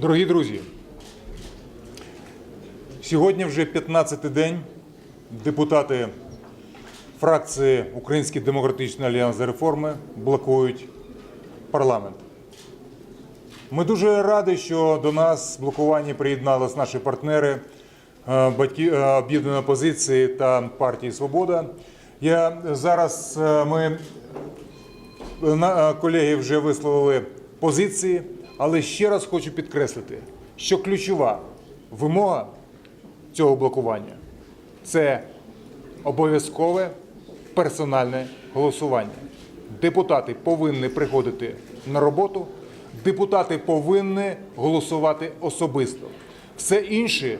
Дорогі друзі, сьогодні вже 15-й день депутати фракції Український демократичний альянс за реформи блокують парламент. Ми дуже раді, що до нас в блокуванні приєдналися наші партнери е, батьки е, об'єднаної опозиції та партії Свобода. Я зараз е, ми колеги вже висловили позиції, але ще раз хочу підкреслити, що ключова вимога цього блокування це обов'язкове персональне голосування. Депутати повинні приходити на роботу, депутати повинні голосувати особисто. Все інше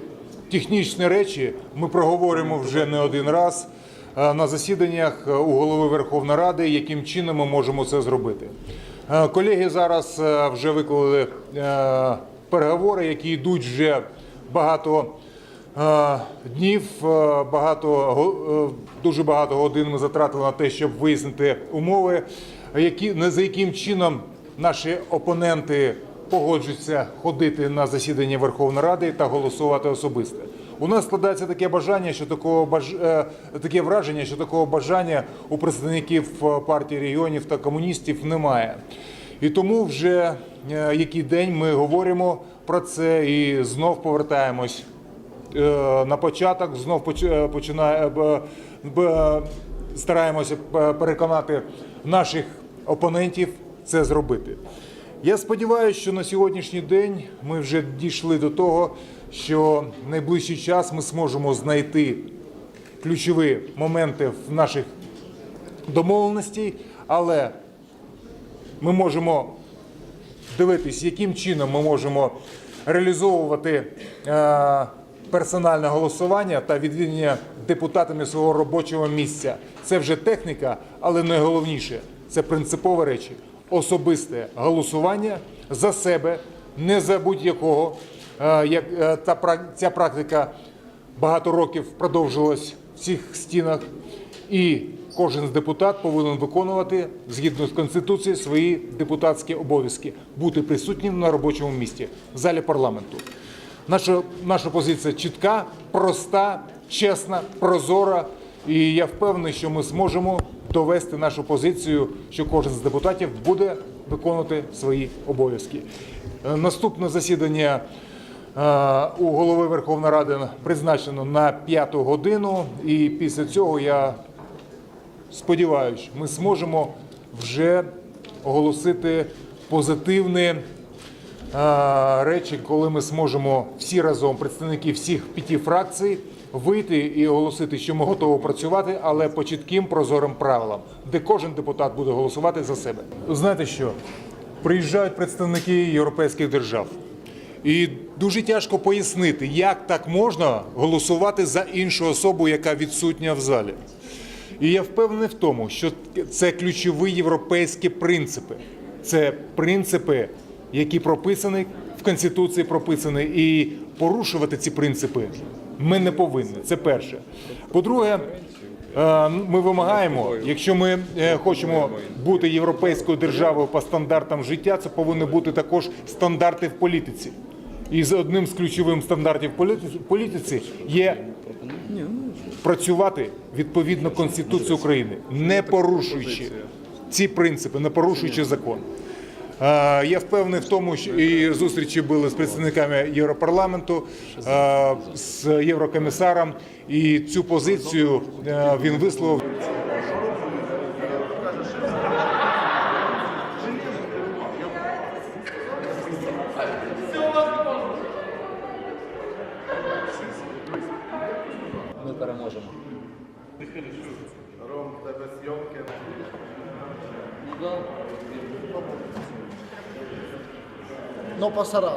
технічні речі ми проговоримо вже не один раз е, на засіданнях е, у голови Верховної Ради, яким чином ми можемо це зробити. Е, Колеги зараз е, вже виклали е, переговори, які йдуть вже багато днів, багато дуже багато годин ми затратили на те, щоб вияснити умови, які не за яким чином наші опоненти погоджуються ходити на засідання Верховної Ради та голосувати особисто. У нас складається таке бажання, що такого баж... е, таке враження, що такого бажання у представників е, партії регіонів та комуністів немає. І тому вже е, який день ми говоримо про це і знов повертаємось на початок, знов починає стараємося переконати наших опонентів це зробити. Я сподіваюся, що на сьогоднішній день ми вже дійшли до того, що в найближчий час ми зможемо знайти ключові моменти в наших домовленостей, але ми можемо дивитись, яким чином ми можемо реалізовувати е, персональне голосування та відвідання депутатами свого робочого місця. Це вже техніка, але найголовніше це принципові речі. Особисте голосування за себе, не за будь-якого. Е, е, та ця практика багато років продовжилась в цих стінах, і кожен з депутат повинен виконувати згідно з конституцією свої депутатські обов'язки, бути присутнім на робочому місці в залі парламенту. Наша, наша позиція чітка, проста, чесна, прозора. І я впевнений, що ми зможемо довести нашу позицію, що кожен з депутатів буде виконувати свої обов'язки. Е, Наступне засідання у голови Верховної Ради призначено на п'яту годину, і після цього я сподіваюся, ми зможемо вже оголосити позитивні е, речі, коли ми зможемо всі разом, представники всіх п'яти фракцій, вийти і оголосити, що ми готові працювати, але по чітким прозорим правилам, де кожен депутат буде голосувати за себе. Знаєте що? Приїжджають представники європейських держав. І дуже тяжко пояснити, як так можна голосувати за іншу особу, яка відсутня в залі. І я впевнений в тому, що це ключові європейські принципи. Це принципи, які прописані в Конституції, прописані, і порушувати ці принципи ми не повинні. Це перше. По-друге, е, ми вимагаємо, якщо ми е, хочемо бути європейською державою по стандартам життя, це повинні бути також стандарти в політиці. І з одним з ключових стандартів політиці- є працювати відповідно Конституції України, не порушуючи ці принципи, не порушуючи закон. Я впевнений в тому, що і зустрічі були з представниками Європарламенту, з єврокомісаром, і цю позицію е, він висловив. Переможемо. Ром, тебе зйомки. Non passerà.